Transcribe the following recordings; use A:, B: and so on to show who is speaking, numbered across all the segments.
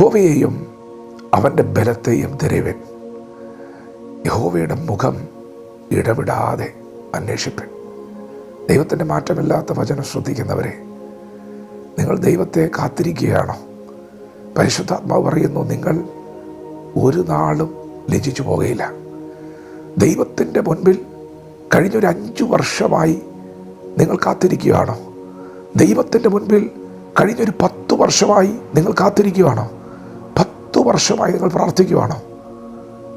A: യഹോവയെയും അവന്റെ ബലത്തെയും തിരവൻ യഹോവയുടെ മുഖം ഇടവിടാതെ അന്വേഷിപ്പൻ. ദൈവത്തിന്റെ മാറ്റമില്ലാത്ത വചനം ശ്രദ്ധിക്കുന്നവരെ നിങ്ങൾ ദൈവത്തെ കാത്തിരിക്കുകയാണോ? പരിശുദ്ധാത്മാവ് പറയുന്നു നിങ്ങൾ ഒരു നാളും ലജിച്ചു പോകുകയില്ല ദൈവത്തിന്റെ മുൻപിൽ കഴിഞ്ഞൊരു അഞ്ച് വർഷമായി നിങ്ങൾ കാത്തിരിക്കുകയാണോ? ദൈവത്തിന്റെ മുൻപിൽ കഴിഞ്ഞൊരു പത്ത് വർഷമായി നിങ്ങൾ കാത്തിരിക്കുകയാണോ? വർഷമായി നിങ്ങൾ പ്രാർത്ഥിക്കുകയാണോ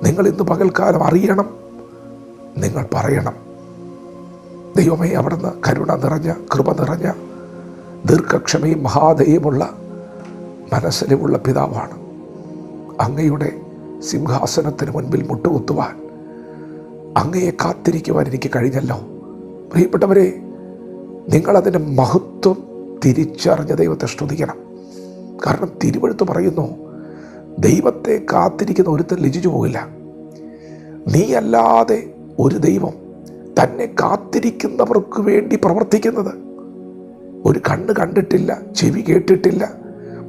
A: നിങ്ങൾ ഇന്ന് പകൽക്കാലം അറിയണം. നിങ്ങൾ പറയണം. ദൈവമേ അവിടുന്ന് കരുണ നിറഞ്ഞ കൃപ നിറഞ്ഞ ദീർഘക്ഷമയും മഹാദയുമുള്ള മനസ്സിലുമുള്ള പിതാവാണ്. അങ്ങയുടെ സിംഹാസനത്തിന് മുൻപിൽ മുട്ടുകുത്തുവാൻ അങ്ങയെ കാത്തിരിക്കുവാൻ എനിക്ക് കഴിഞ്ഞല്ലോ. പ്രിയപ്പെട്ടവരെ നിങ്ങളതിന്റെ മഹത്വം തിരിച്ചറിഞ്ഞ ദൈവത്തെ സ്തുതിക്കണം. കാരണം തിരുവഴുത്ത് പറയുന്നു ദൈവത്തെ കാത്തിരിക്കുന്ന ഒരുത്തൻ ലജിച്ചു പോകില്ല. നീയല്ലാതെ ഒരു ദൈവം തന്നെ കാത്തിരിക്കുന്നവർക്ക് വേണ്ടി പ്രവർത്തിക്കുന്നത്. ഒരു കണ്ണ് കണ്ടിട്ടില്ല ചെവി കേട്ടിട്ടില്ല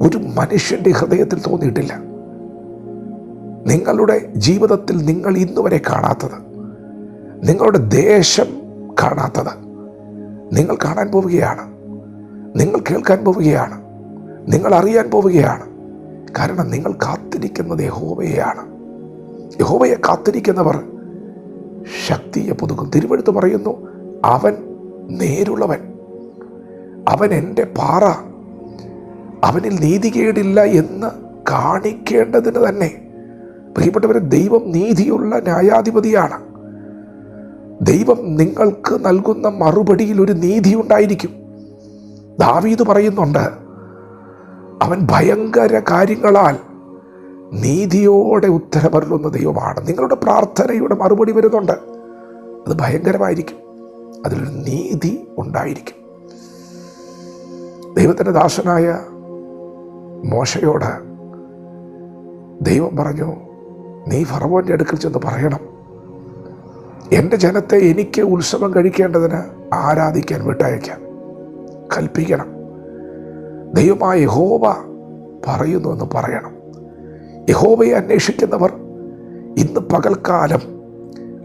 A: ഒരു മനുഷ്യന്റെ ഹൃദയത്തിൽ തോന്നിയിട്ടില്ല. നിങ്ങളുടെ ജീവിതത്തിൽ നിങ്ങൾ ഇന്നുവരെ കാണാത്തത് നിങ്ങളുടെ ദേശം കാണാത്തത് നിങ്ങൾ കാണാൻ പോവുകയാണ് നിങ്ങൾ കേൾക്കാൻ പോവുകയാണ് നിങ്ങൾ അറിയാൻ പോവുകയാണ് കാരണം നിങ്ങൾ കാത്തിരിക്കുന്നത് യഹോവയെയാണ്. യഹോവയെ കാത്തിരിക്കുന്നവർ ശക്തിയെ പുതുക്കും. തിരുവഴുത്ത് പറയുന്നു അവൻ നേരുള്ളവൻ. അവൻ എന്റെ പാറ. അവനിൽ നീതികേടില്ല എന്ന് കാണിക്കേണ്ടതിന് തന്നെ. പ്രിയപ്പെട്ടവരെ ദൈവം നീതിയുള്ള ന്യായാധിപതിയാണ്. ദൈവം നിങ്ങൾക്ക് നൽകുന്ന മറുപടിയിൽ ഒരു നീതി ഉണ്ടായിരിക്കും. ദാവീദ് പറയുന്നുണ്ട് അവൻ ഭയങ്കര കാര്യങ്ങളാൽ നീതിയോടെ ഉത്തരമരുളുന്ന ദൈവമാണ്. നിങ്ങളുടെ പ്രാർത്ഥനയുടെ മറുപടി വരുന്നുണ്ട്. അത് ഭയങ്കരമായിരിക്കും. അതിലൊരു നീതി ഉണ്ടായിരിക്കും. ദൈവത്തിന്റെ ദാസനായ മോശയോട് ദൈവം പറഞ്ഞു നീ ഫറവോന്റെ അടുക്കൽ ചെന്ന് പറയണം. എന്റെ ജനത്തെ എനിക്ക് ഉത്സവം കഴിക്കേണ്ടതിന് ആരാധിക്കാൻ വിട്ടയക്കാം കൽപ്പിക്കണം. ദൈവമായ യഹോവ പറയുന്നു എന്ന് പറയണം. യഹോവയെ അന്വേഷിക്കുന്നവർ ഇന്ന് പകൽക്കാലം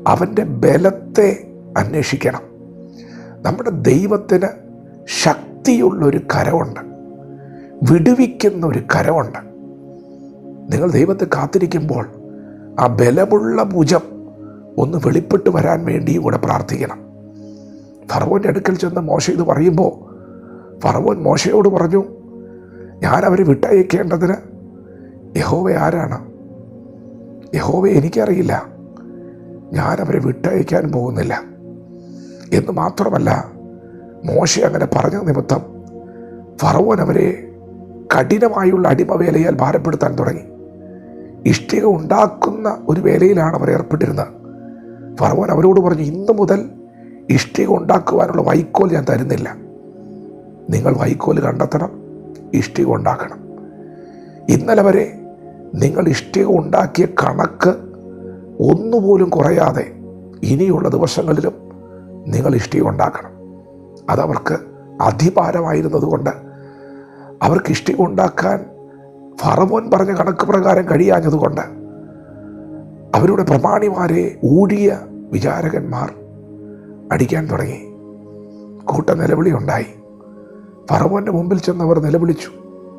A: അവന്റെ ബലത്തെ അന്വേഷിക്കണം. നമ്മുടെ ദൈവത്തിന് ശക്തിയുള്ളൊരു കരമുണ്ട്. വിടുവിക്കുന്ന ഒരു കരമുണ്ട്. നിങ്ങൾ ദൈവത്തെ കാത്തിരിക്കുമ്പോൾ ആ ബലമുള്ള ഭുജം ഒന്ന് വെളിപ്പെട്ട് വരാൻ വേണ്ടിയും കൂടെ പ്രാർത്ഥിക്കണം. ഫറവോന്റെ അടുക്കൽ ചെന്ന് മോശ ഇത് പറയുമ്പോൾ ഫറവോൻ മോശയോട് പറഞ്ഞു ഞാൻ അവരെ വിട്ടയക്കേണ്ടതിന് യഹോവ ആരാണ്? യഹോവ എനിക്കറിയില്ല. ഞാൻ അവരെ വിട്ടയക്കാൻ പോകുന്നില്ല. എന്ന് മാത്രമല്ല മോശ അങ്ങനെ പറഞ്ഞ നിമിത്തം ഫറവോൻ അവരെ കഠിനമായുള്ള അടിമവേലയാൽ ഭാരപ്പെടുത്താൻ തുടങ്ങി. ഇഷ്ടിക ഉണ്ടാക്കുന്ന ഒരു വേലയിലാണ് അവർ ഏർപ്പെട്ടിരുന്നത്. ഫറവോൻ അവരോട് പറഞ്ഞു ഇന്നു മുതൽ ഇഷ്ടിക ഉണ്ടാക്കുവാനുള്ള വൈക്കോൽ ഞാൻ തരുന്നില്ല. നിങ്ങൾ വൈക്കോൽ കണ്ടെത്തണം. ഇഷ്ടിക ഉണ്ടാക്കണം ഇന്നലെ വരെ നിങ്ങൾ ഇഷ്ടിക ഉണ്ടാക്കിയ കണക്ക് ഒന്നുപോലും കുറയാതെ ഇനിയുള്ള ദിവസങ്ങളിലും നിങ്ങൾ ഇഷ്ടിക ഉണ്ടാക്കണം അതവർക്ക് അതിഭാരമായിരുന്നതുകൊണ്ട് അവർക്ക് ഇഷ്ടിക ഉണ്ടാക്കാൻ ഫറമോൻ പറഞ്ഞ കണക്ക് പ്രകാരം കഴിയാഞ്ഞതുകൊണ്ട് അവരുടെ പ്രമാണിമാരെ ഊടിയ വിചാരകന്മാർ അടിക്കാൻ തുടങ്ങി. കൂട്ട നിലവിളി ഉണ്ടായി ഫറവോന്റെ മുമ്പിൽ ചെന്നവർ നിലവിളിച്ചു.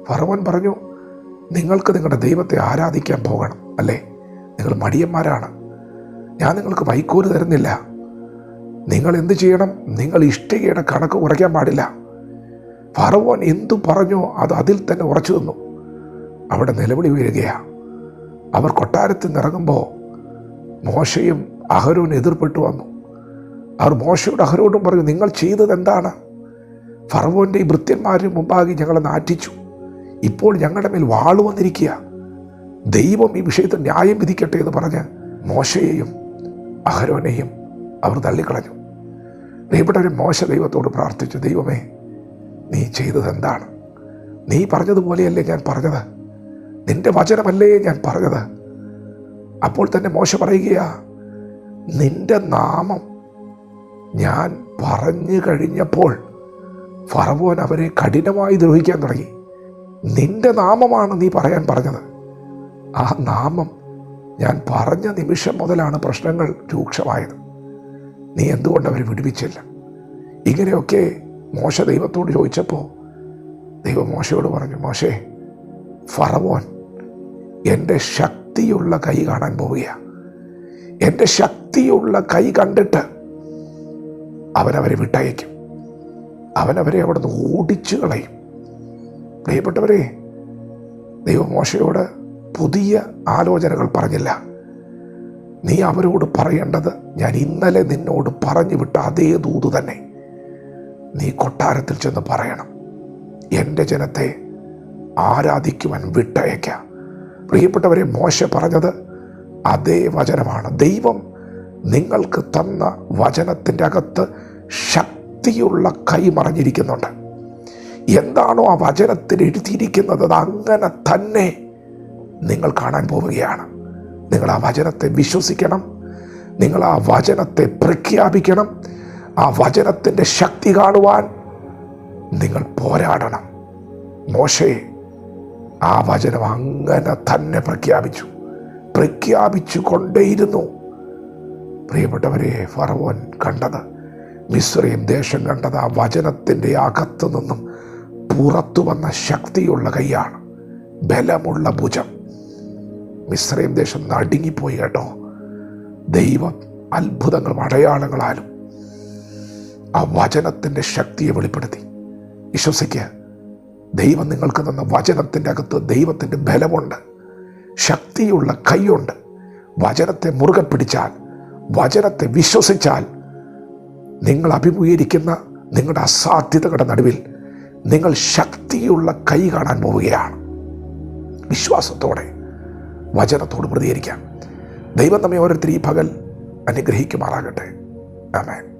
A: ഫറവോൻ പറഞ്ഞു നിങ്ങൾക്ക് നിങ്ങളുടെ ദൈവത്തെ ആരാധിക്കാൻ പോകണം അല്ലേ? നിങ്ങൾ മടിയന്മാരാണ്. ഞാൻ നിങ്ങൾക്ക് വൈക്കോൽ തരുന്നില്ല. നിങ്ങൾ എന്ത് ചെയ്യണം? നിങ്ങൾ ഇഷ്ടികയുടെ കണക്ക് കുറയ്ക്കാൻ പാടില്ല. ഫറവോൻ എന്തു പറഞ്ഞോ അത് അതിൽ തന്നെ ഉറച്ചു നിന്നു. അവിടെ നിലവിളി വീഴുകയാണ് അവർ കൊട്ടാരത്തിൽ നിറങ്ങുമ്പോൾ മോശയും അഹരോനും എതിർപ്പെട്ടു വന്നു. അവർ മോശയോട് അഹരോടും പറഞ്ഞു നിങ്ങൾ ചെയ്തത് എന്താണ്? ഫറവോന്റെ ഈ ഭൃത്യന്മാരുടെ മുമ്പാകെ ഞങ്ങളെ നാറ്റിച്ചു. ഇപ്പോൾ ഞങ്ങളുടെ മേൽ വാളു വന്നിരിക്കുക. ദൈവം ഈ വിഷയത്തിൽ ന്യായം വിധിക്കട്ടെ എന്ന് പറഞ്ഞ് മോശയെയും അഹരോനെയും അവർ തള്ളിക്കളഞ്ഞു. പ്രിയപ്പെട്ടവർ മോശ ദൈവത്തോട് പ്രാർത്ഥിച്ചു ദൈവമേ നീ ചെയ്തത് എന്താണ്? നീ പറഞ്ഞതുപോലെയല്ലേ ഞാൻ പറഞ്ഞത്? നിന്റെ വചനമല്ലേ ഞാൻ പറഞ്ഞത്? അപ്പോൾ തന്നെ മോശ പറയുകയാ നിന്റെ നാമം ഞാൻ പറഞ്ഞു കഴിഞ്ഞപ്പോൾ ഫറവോൻ അവരെ കഠിനമായി ദ്രോഹിക്കാൻ തുടങ്ങി. നിന്റെ നാമമാണ് നീ പറയാൻ പറഞ്ഞത്. ആ നാമം ഞാൻ പറഞ്ഞ നിമിഷം മുതലാണ് പ്രശ്നങ്ങൾ രൂക്ഷമായത്. നീ എന്തുകൊണ്ട് അവരെ വിടുവിച്ചില്ല? ഇങ്ങനെയൊക്കെ മോശ ദൈവത്തോട് ചോദിച്ചപ്പോൾ ദൈവം മോശയോട് പറഞ്ഞു മോശേ ഫറവോൻ എന്റെ ശക്തിയുള്ള കൈ കാണാൻ പോവുകയാണ് എന്റെ ശക്തിയുള്ള കൈ കണ്ടിട്ട് അവനവരെ വിട്ടയക്കും. അവനവരെ അവിടെ നിന്ന് ഓടിച്ചു കളയും. പ്രിയപ്പെട്ടവരെ ദൈവമോശയോട് പുതിയ ആലോചനകൾ പറഞ്ഞില്ല. നീ അവരോട് പറയേണ്ടത് ഞാൻ ഇന്നലെ നിന്നോട് പറഞ്ഞു വിട്ട അതേ ദൂത് തന്നെ. നീ കൊട്ടാരത്തിൽ ചെന്ന് പറയണം. എന്റെ ജനത്തെ ആരാധിക്കുവാൻ വിട്ടയക്കാം പ്രിയപ്പെട്ടവരെ മോശ പറഞ്ഞത് അതേ വചനമാണ്. ദൈവം നിങ്ങൾക്ക് തന്ന വചനത്തിന്റെ അകത്ത് ശക്തിയുള്ള കൈ മറഞ്ഞിരിക്കുന്നുണ്ട്. എന്താണോ ആ വചനത്തിൽ എഴുതിയിരിക്കുന്നത്? അത് അങ്ങനെ തന്നെ നിങ്ങൾ കാണാൻ പോവുകയാണ്. നിങ്ങൾ ആ വചനത്തെ വിശ്വസിക്കണം. നിങ്ങൾ ആ വചനത്തെ പ്രഖ്യാപിക്കണം. ആ വചനത്തിന്റെ ശക്തി കാണുവാൻ നിങ്ങൾ പോരാടണം. മോശയെ ആ വചനം അങ്ങനെ തന്നെ പ്രഖ്യാപിച്ചു. പ്രഖ്യാപിച്ചു കൊണ്ടേയിരുന്നു. പ്രിയപ്പെട്ടവരെ ഫറവോൻ കണ്ടത് മിശ്രയും ദേശം കണ്ടത് ആ വചനത്തിന്റെ അകത്തു നിന്നും പുറത്തു വന്ന ശക്തിയുള്ള കൈയാണ്. ബലമുള്ള ഭുജം. മിശ്രയും ദേശം നടുങ്ങിപ്പോയി കേട്ടോ. ദൈവം അത്ഭുതങ്ങളും അടയാളങ്ങളാലും ആ വചനത്തിന്റെ ശക്തിയെ വെളിപ്പെടുത്തി. വിശ്വസിക്കുക ദൈവം നിങ്ങൾക്ക് തന്ന വചനത്തിന്റെ അകത്ത് ദൈവത്തിന്റെ ബലമുണ്ട് ശക്തിയുള്ള കൈയുണ്ട്. വചനത്തെ മുറുകെ പിടിച്ചാൽ വചനത്തെ വിശ്വസിച്ചാൽ നിങ്ങൾ അഭിമുഖീകരിക്കുന്ന നിങ്ങളുടെ അസാധ്യതകളുടെ നടുവിൽ നിങ്ങൾ ശക്തിയുള്ള കൈ കാണാൻ പോവുകയാണ്. വിശ്വാസത്തോടെ വചനത്തോട് പ്രതികരിക്കാം. ദൈവം നമ്മെ ഓരോരുത്തർ ഈ പകൽ അനുഗ്രഹിക്കുമാറാകട്ടെ. ആമേൻ.